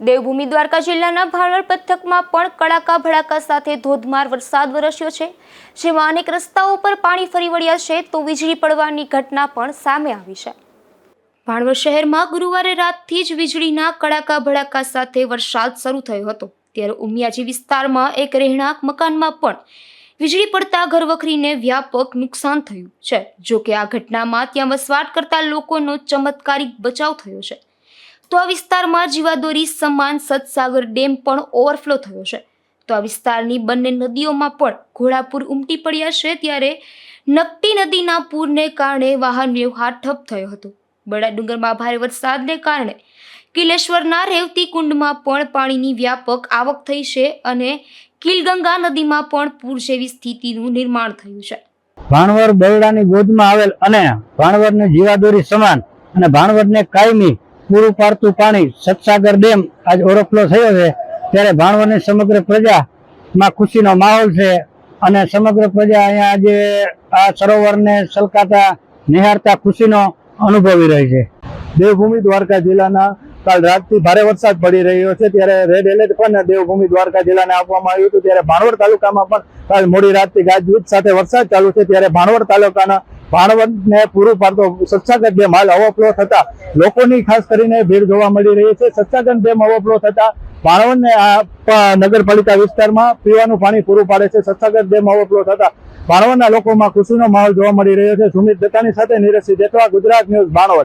દેવભૂમિ દ્વારકા જિલ્લાના ભાણવડ પંથકમાં પણ કડાકા ભડાકા સાથે ધોધમાર વરસાદ વરસ્યો છે. જેમાં અનેક રસ્તાઓ પર પાણી ફરી વળ્યા છે તો વીજળી પડવાની ઘટના પણ સામે આવી છે. ભાણવડ શહેરમાં ગુરુવારે રાતથી જ વીજળીના કડાકા ભડાકા સાથે વરસાદ શરૂ થયો હતો. ત્યારે ઉમિયાજી વિસ્તારમાં એક રહેણાંક મકાનમાં પણ વીજળી પડતા ઘરવખરીને વ્યાપક નુકસાન થયું છે. જો કે આ ઘટનામાં ત્યાં વસવાટ કરતા લોકોનો ચમત્કારિક બચાવ થયો છે. તો આ વિસ્તારમાં જીવાદોરી સમાન સતસાગર ડેમ પણ ઓવરફ્લો થયો છે. તો આ વિસ્તારની બંને નદીઓમાં પણ ઘોડાપૂર ઉમટી પડ્યા છે ત્યારે નકટી નદીના પૂરને કારણે વાહન વ્યવહાર ઠપ થયો હતો. બડા ડુંગરમાં ભારે વરસાદને કારણે કિલેશ્વરના રેવતી કુંડમાં પણ પાણીની વ્યાપક આવક થઈ છે અને કિલગંગા નદીમાં પણ પૂર જેવી સ્થિતિનું નિર્માણ થયું છે. ભાણવર બરડાની ગોદમાં આવેલ અને ભાણવડની જીવાદોરી સમાન અને ભાણવરને કાયમી પૂરું પાડતું પાણી સતસાગર ડેમ આજ ઓવરફ્લો થયો છે, ત્યારે ભાણવડની સમગ્ર પ્રજામાં ખુશીનો માહોલ છે અને સમગ્ર પ્રજા અહીંયા આજે આ સરોવરને સલકાતા, નિહાળતા, ખુશીનો અનુભવી રહી છે. દેવભૂમિ દ્વારકા જિલ્લાના કાલ રાતથી ભારે વરસાદ પડી રહ્યો છે. ત્યારે રેડ એલર્ટ પણ દેવભૂમિ દ્વારકા જિલ્લાને આપવામાં આવ્યું હતું. ત્યારે ભાણવડ તાલુકામાં પણ કાલ મોડી રાતથી ગાજવીજ સાથે વરસાદ ચાલુ છે. ત્યારે ભાણવડ તાલુકાના ભાણવડને પૂરું પાડતો સત્સાગર ડેમ હાલ ઓવરફ્લો થતા લોકોની ખાસ કરીને ભીડ જોવા મળી રહી છે. સત્સાગર ડેમ ઓવરફ્લો થતા ભાણવડને આ નગરપાલિકા વિસ્તારમાં પીવાનું પાણી પૂરું પાડે છે. સત્સાગર ડેમ ઓવરફ્લો થતા ભાણવડના લોકોમાં ખુશીનો માહોલ જોવા મળી રહ્યો છે. સુમિત દત્તાની સાથે નીરજસિંહ જેતવા ગુજરાત ન્યૂઝ, ભાણવડ.